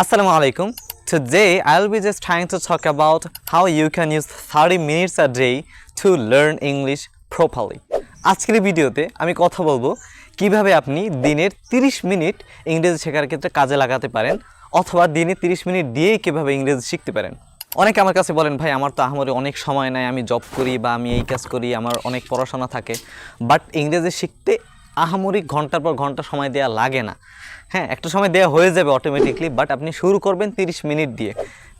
Assalamu alaikum. Today, I'll be just trying to talk about how you can use 30 minutes a day to learn English properly. আজকের ভিডিওতে আমি কথা বলব কীভাবে আপনি দিনের 30 মিনিট ইংরেজি শেখার ক্ষেত্রে কাজে লাগাতে পারেন অথবা দিনে 30 মিনিট দিয়েই কীভাবে ইংরেজি শিখতে পারেন অনেকে আমার কাছে বলেন, ভাই, আমার তো আহামরি অনেক সময় নাই, আমি জব করি বা আমি এই কাজ করি, আমার অনেক পড়াশোনা থাকে বাট ইংরেজি শিখতে আহামরি ঘণ্টার পর ঘণ্টা সময় দেওয়া লাগে না। হ্যাঁ একটা সময় দেওয়া হয়ে যাবে অটোমেটিকলি বাট আপনি শুরু করবেন 30 মিনিট দিয়ে।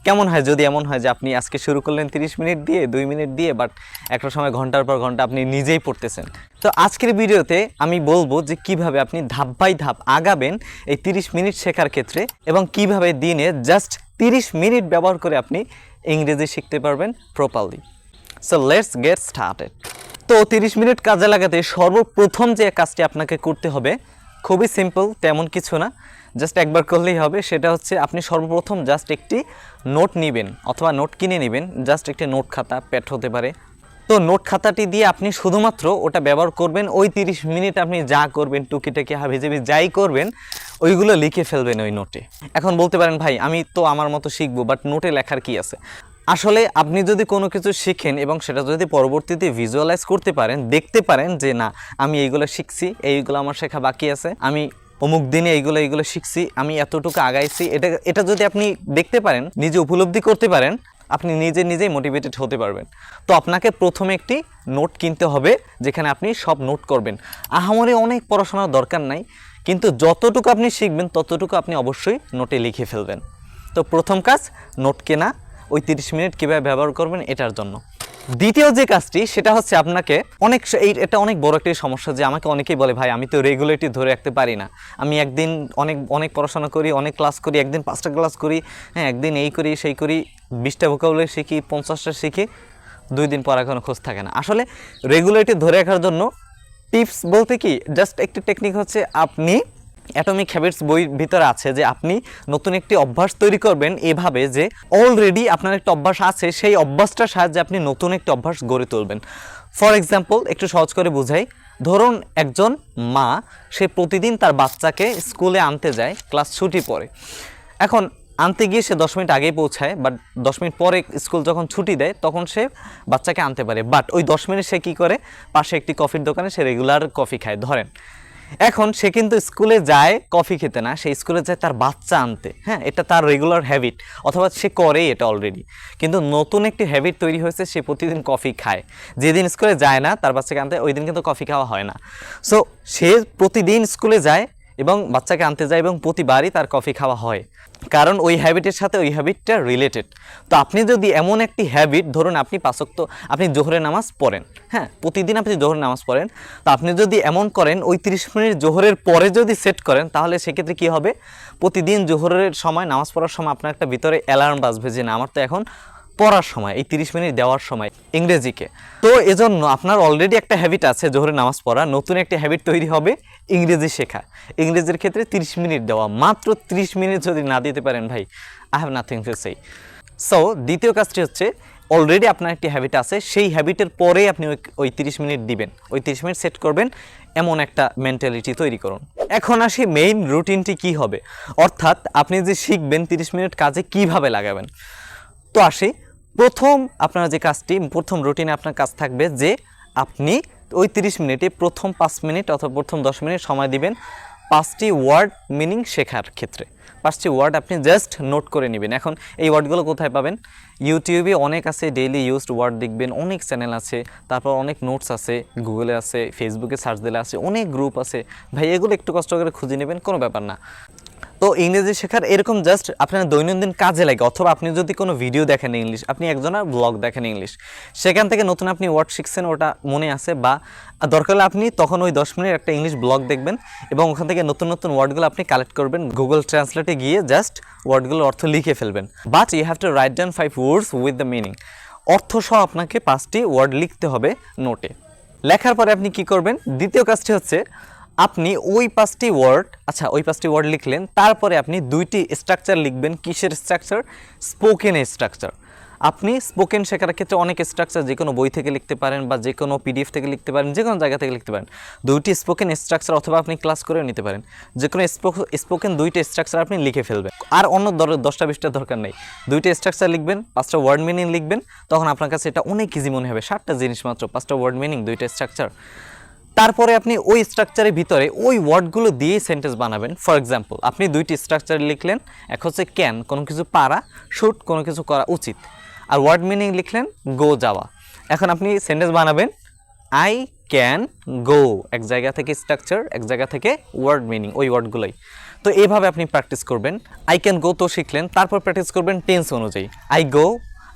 কেমন হয়? যদি এমন হয় যে আপনি আজকে শুরু করলেন 30 মিনিট দিয়ে, দুই মিনিট দিয়ে বাট একটা সময় ঘণ্টার পর ঘণ্টা আপনি নিজেই পড়তেছেন। তো আজকের ভিডিওতে আমি বলব যে কীভাবে আপনি ধাপ বাই ধাপ আগাবেন এই 30 মিনিট শেখার ক্ষেত্রে এবং কীভাবে দিনে জাস্ট 30 মিনিট ব্যবহার করে আপনি ইংরেজি শিখতে পারবেন properly so let's get started তো 30 মিনিট কাজে লাগাতে সর্বপ্রথম যে কাজটি আপনাকে করতে হবে, খুবই সিম্পল তেমন কিছু না। জাস্ট একবার করলেই হবে। সেটা হচ্ছে আপনি সর্বপ্রথম জাস্ট একটি নোট নেবেন, অথবা নোট কিনে নেবেন। জাস্ট একটি নোট খাতা প্যাট হতে পারে। তো নোট খাতাটি দিয়ে আপনি শুধুমাত্র ওটা ব্যবহার করবেন। ওই 30 মিনিট আপনি যা করবেন, টুকিটাকি, হাবিজাবি যাই করবেন, ওইগুলো লিখে ফেলবেন ওই নোটে এখন বলতে পারেন, ভাই, আমি তো আমার মতো শিখব বাট নোটে লেখার কি আছে? আসলে আপনি যদি কোনো কিছু শিখেন এবং সেটা যদি পরবর্তীতে ভিজুয়ালাইজ করতে পারেন, দেখতে পারেন যে না, আমি এইগুলো শিখছি, এইগুলো আমার শেখা বাকি আছে, আমি অমুক দিনে এইগুলো এইগুলো শিখছি, আমি এতটুকু আগাইছি, এটা এটা যদি আপনি দেখতে পারেন, নিজে উপলব্ধি করতে পারেন, আপনি নিজে নিজেই মোটিভেটেড হতে পারবেন। তো আপনাকে প্রথমে একটি নোট কিনতে হবে, যেখানে আপনি সব নোট করবেন। আহামরে অনেক পড়াশোনার দরকার নাই, কিন্তু যতটুকু আপনি শিখবেন, ততটুকু আপনি অবশ্যই নোটে লিখে ফেলবেন। তো প্রথম কাজ নোট কেনা। ওই তিরিশ মিনিট কীভাবে ব্যবহার করবেন এটার জন্য। দ্বিতীয় যে কাজটি, সেটা হচ্ছে আপনাকে অনেক এই এটা অনেক বড় একটি সমস্যা যে আমাকে অনেকেই বলে, ভাই, আমি তো রেগুলেটরি ধরে রাখতে পারি না। আমি একদিন অনেক অনেক পড়াশোনা করি, অনেক ক্লাস করি, একদিন পাঁচটা ক্লাস করি হ্যাঁ একদিন এই করি, সেই করি, বিশটা ভোকাবুলারি শিখি, পঞ্চাশটা শিখি, দুই দিন পর এখনও খোঁজ থাকে না। আসলে রেগুলেটরি ধরে রাখার জন্য টিপস বলতে কি জাস্ট একটি টেকনিক হচ্ছে আপনি অ্যাটমিক হ্যাবিটস বইয়ের ভিতরে আছে যে আপনি নতুন একটি অভ্যাস তৈরি করবেন এভাবে যে অলরেডি আপনার একটা অভ্যাস আছে, সেই অভ্যাসটার সাহায্যে আপনি নতুন একটি অভ্যাস গড়ে তুলবেন। ফর এক্সাম্পল একটু সহজ করে বুঝাই। ধরুন একজন মা, সে প্রতিদিন তার বাচ্চাকে স্কুলে আনতে যায়, ক্লাস ছুটি পরে। এখন আনতে গিয়ে সে দশ মিনিট আগেই পৌঁছায় বাট দশ মিনিট পরে স্কুল যখন ছুটি দেয়, তখন সে বাচ্চাকে আনতে পারে। বাট ওই দশ মিনিট সে কী করে? পাশে একটি কফির দোকানে সে রেগুলার কফি খায়। ধরেন এখন সে কিন্তু স্কুলে যায় কফি খেতে না, সে স্কুলে যায় তার বাচ্চা আনতে। হ্যাঁ এটা তার রেগুলার হ্যাবিট অথবা সে করেই এটা অলরেডি কিন্তু নতুন একটি হ্যাবিট তৈরি হয়েছে, সে প্রতিদিন কফি খায়। যেদিন স্কুলে যায় না, তার বাচ্চাকে আনতে ওই দিন কিন্তু কফি খাওয়া হয় না। সো সে প্রতিদিন স্কুলে যায় এবং বাচ্চাকে আনতে যায় এবং প্রতিবারই তার কফি খাওয়া হয়। কারণ ওই হ্যাবিটের সাথে ওই হ্যাবিটটা রিলেটেড তো আপনি যদি এমন একটি হ্যাবিট ধরুন আপনি পাঁচক্ত আপনি জোহরের নামাজ পড়েন হ্যাঁ প্রতিদিন আপনি জোহরের নামাজ পড়েন, তো আপনি যদি এমন করেন, ওই তিরিশ মিনিট জোহরের পরে যদি সেট করেন, তাহলে সেক্ষেত্রে কী হবে? প্রতিদিন জোহরের সময়, নামাজ পড়ার সময় আপনার একটা ভিতরে অ্যালার্ম বাজবে যে না, আমার তো এখন পড়ার সময়, এই তিরিশ মিনিট দেওয়ার সময় ইংরেজিকে। তো এজন্য আপনার অলরেডি একটা হ্যাবিট আছে, জোহরে নামাজ পড়া, নতুন একটা হ্যাবিট তৈরি হবে ইংরেজি শেখা। ইংরেজির ক্ষেত্রে তিরিশ মিনিট দেওয়া, মাত্র তিরিশ মিনিট যদি না দিতে পারেন ভাই I have nothing to say so দ্বিতীয় কাজটি হচ্ছে অলরেডি আপনার একটি হ্যাবিট আছে, সেই হ্যাবিটের পরেই আপনি ওই ওই তিরিশ মিনিট দিবেন। ওই তিরিশ মিনিট সেট করবেন, এমন একটা মেন্টালিটি তৈরি করুন। এখন আসি মেইন রুটিনটি কি হবে? অর্থাৎ আপনি যে শিখবেন তিরিশ মিনিট কাজে কীভাবে লাগাবেন? তো আসি প্রথম আপনার যে কাজটি, প্রথম রুটিনে আপনার কাজ থাকবে যে আপনি ওই তিরিশ মিনিটে প্রথম পাঁচ মিনিট অথবা প্রথম দশ মিনিট সময় দিবেন পাঁচটি ওয়ার্ড মিনিং শেখার ক্ষেত্রে। পাঁচটি ওয়ার্ড আপনি জাস্ট নোট করে নেবেন। এখন এই ওয়ার্ডগুলো কোথায় পাবেন? ইউটিউবে অনেক আছে, ডেইলি ইউজড ওয়ার্ড দেখবেন, অনেক চ্যানেল আছে, তারপর অনেক নোটস আছে, গুগলে আছে, ফেসবুকে সার্চ দিলে আছে, অনেক গ্রুপ আছে। ভাই, এগুলো একটু কষ্ট করে খুঁজে নেবেন, কোনো ব্যাপার না। তো ইংরেজি শেখার এরকম জাস্ট আপনার দৈনন্দিন কাজে লাগে, অথবা আপনি যদি কোনো ভিডিও দেখেন ইংলিশ আপনি একজনের ব্লগ দেখেন ইংলিশ সেখান থেকে নতুন আপনি ওয়ার্ড শিখছেন, ওটা মনে আছে বা দরকার হলে আপনি তখন ওই দশ মিনিট একটা ইংলিশ ব্লগ দেখবেন এবং ওখান থেকে নতুন নতুন ওয়ার্ডগুলো আপনি কালেক্ট করবেন গুগল ট্রান্সলেটে গিয়ে জাস্ট ওয়ার্ডগুলোর অর্থ লিখে ফেলবেন। But you have to write down five words with the meaning অর্থ সহ আপনাকে পাঁচটি ওয়ার্ড লিখতে হবে নোটে লেখার পরে আপনি কি করবেন? দ্বিতীয় কাজটি হচ্ছে আপনি ওই পাঁচটি ওয়ার্ড আচ্ছা ওই পাঁচটি ওয়ার্ড লিখলেন, তারপরে আপনি দুইটি স্ট্রাকচার লিখবেন, কিসের স্ট্রাকচার স্পোকেন স্ট্রাকচার আপনি স্পোকেন শেখার ক্ষেত্রে অনেক স্ট্রাকচার যে কোনো বই থেকে লিখতে পারেন বা যে কোনো পিডিএফ থেকে লিখতে পারেন, যে কোনো জায়গা থেকে লিখতে পারেন। দুইটি স্পোকেন স্ট্রাকচার অথবা আপনি ক্লাস করেও নিতে পারেন। যে কোনো স্পোকেন দুইটা স্ট্রাকচার আপনি লিখে ফেলবেন। আর অন্য দশটা বিশটা দরকার নেই। দুইটা স্ট্রাকচার লিখবেন, পাঁচটা ওয়ার্ড মিনিং লিখবেন, তখন আপনার কাছে এটা অনেক ইজি মনে হবে। সাতটা জিনিস মাত্র, পাঁচটা ওয়ার্ড মিনিং দুইটা স্ট্রাকচার তারপরে আপনি ওই স্ট্রাকচারের ভিতরে ওই ওয়ার্ডগুলো দিয়ে সেন্টেন্স বানাবেন। ফর এক্সাম্পল আপনি দুইটি স্ট্রাকচার লিখলেন, এক হচ্ছে ক্যান কোনো কিছু পারা শুট কোনো কিছু করা উচিত। আর ওয়ার্ড মিনিং লিখলেন গো যাওয়া। এখন আপনি সেন্টেন্স বানাবেন আই ক্যান গো এক জায়গা থেকে স্ট্রাকচার এক জায়গা থেকে ওয়ার্ড মিনিং ওই ওয়ার্ডগুলোই তো এইভাবে আপনি প্র্যাকটিস করবেন। আই ক্যান গো তো শিখলেন, তারপর প্র্যাকটিস করবেন টেন্স অনুযায়ী। I go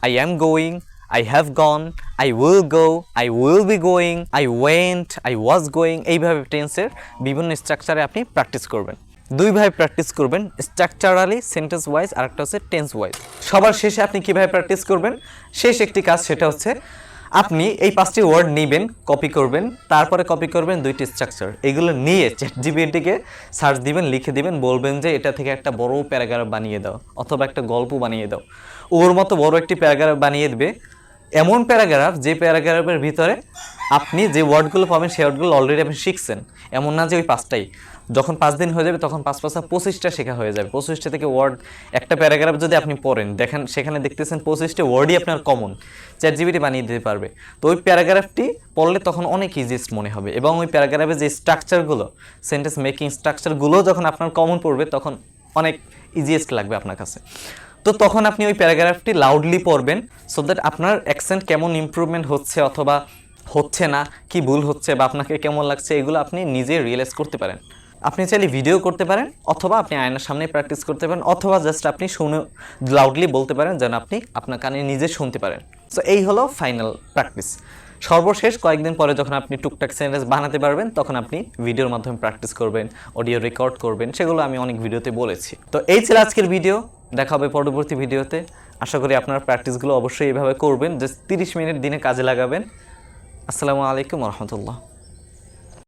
I am going I have gone, I will go, I will be going, I went, I was going এইভাবে টেন্সের বিভিন্ন স্ট্রাকচারে আপনি প্র্যাকটিস করবেন। দুইভাবে প্র্যাকটিস করবেন স্ট্রাকচারালি সেন্টেন্স ওয়াইজ আর একটা হচ্ছে টেন্স ওয়াইজ সবার শেষে আপনি কীভাবে প্র্যাকটিস করবেন? শেষ একটি কাজ সেটা হচ্ছে আপনি এই পাঁচটি ওয়ার্ড নেবেন কপি করবেন তারপরে কপি করবেন দুইটি স্ট্রাকচার এগুলো নিয়ে চ্যাট জিবিটিকে সার্চ দিবেন লিখে দিবেন বলবেন যে এটা থেকে একটা বড় প্যারাগ্রাফ বানিয়ে দাও অথবা একটা গল্প বানিয়ে দাও। ওর মতো বড় একটি প্যারাগ্রাফ বানিয়ে দেবে এমন প্যারাগ্রাফ যে প্যারাগ্রাফের ভিতরে আপনি যে ওয়ার্ডগুলো পাবেন, সেই ওয়ার্ডগুলো অলরেডি আপনি শিখছেন। এমন না যে ওই পাঁচটাই। যখন পাঁচ দিন হয়ে যাবে, তখন পাঁচ পাঁচটা পঁচিশটা শেখা হয়ে যাবে। পঁচিশটা থেকে ওয়ার্ড একটা প্যারাগ্রাফ যদি আপনি পড়েন, দেখেন, সেখানে দেখতেছেন পঁচিশটা ওয়ার্ডই আপনার কমন চ্যাট জিবিটি বানিয়ে দিতে পারবে। তো ওই প্যারাগ্রাফটি পড়লে তখন অনেক ইজিস্ট মনে হবে। এবং ওই প্যারাগ্রাফের যে স্ট্রাকচারগুলো সেন্টেন্স মেকিং স্ট্রাকচারগুলো যখন আপনার কমন পড়বে, তখন অনেক ইজিয়েস্ট লাগবে আপনার কাছে। তো তখন আপনি ওই প্যারাগ্রাফটি লাউডলি পড়বেন সো দ্যাট আপনার অ্যাকসেন্ট কেমন ইমপ্রুভমেন্ট হচ্ছে অথবা হচ্ছে না, কি ভুল হচ্ছে বা আপনাকে কেমন লাগছে, এগুলো আপনি নিজে রিয়েলাইজ করতে পারেন। আপনি চাইলে ভিডিও করতে পারেন অথবা আপনি আয়নার সামনে প্র্যাকটিস করতে পারেন অথবা জাস্ট আপনি শুনে লাউডলি বলতে পারেন যেন আপনি আপনার কানে নিজে শুনতে পারেন। সো এই হলো ফাইনাল প্র্যাকটিস সর্বশেষ কয়েকদিন পরে যখন আপনি টুকটাক সেন্টেন্স বানাতে পারবেন, তখন আপনি ভিডিওর মাধ্যমে প্র্যাকটিস করবেন অডিও রেকর্ড করবেন, সেগুলো আমি অনেক ভিডিওতে বলেছি। তো এই ছিল আজকের ভিডিও দেখা হবে পরবর্তী ভিডিওতে। আশা করি আপনারা প্র্যাকটিসগুলো অবশ্যই এভাবে করবেন যে তিরিশ মিনিট দিনে কাজে লাগাবেন। আসসালামু আলাইকুম রহমতুল্লাহ।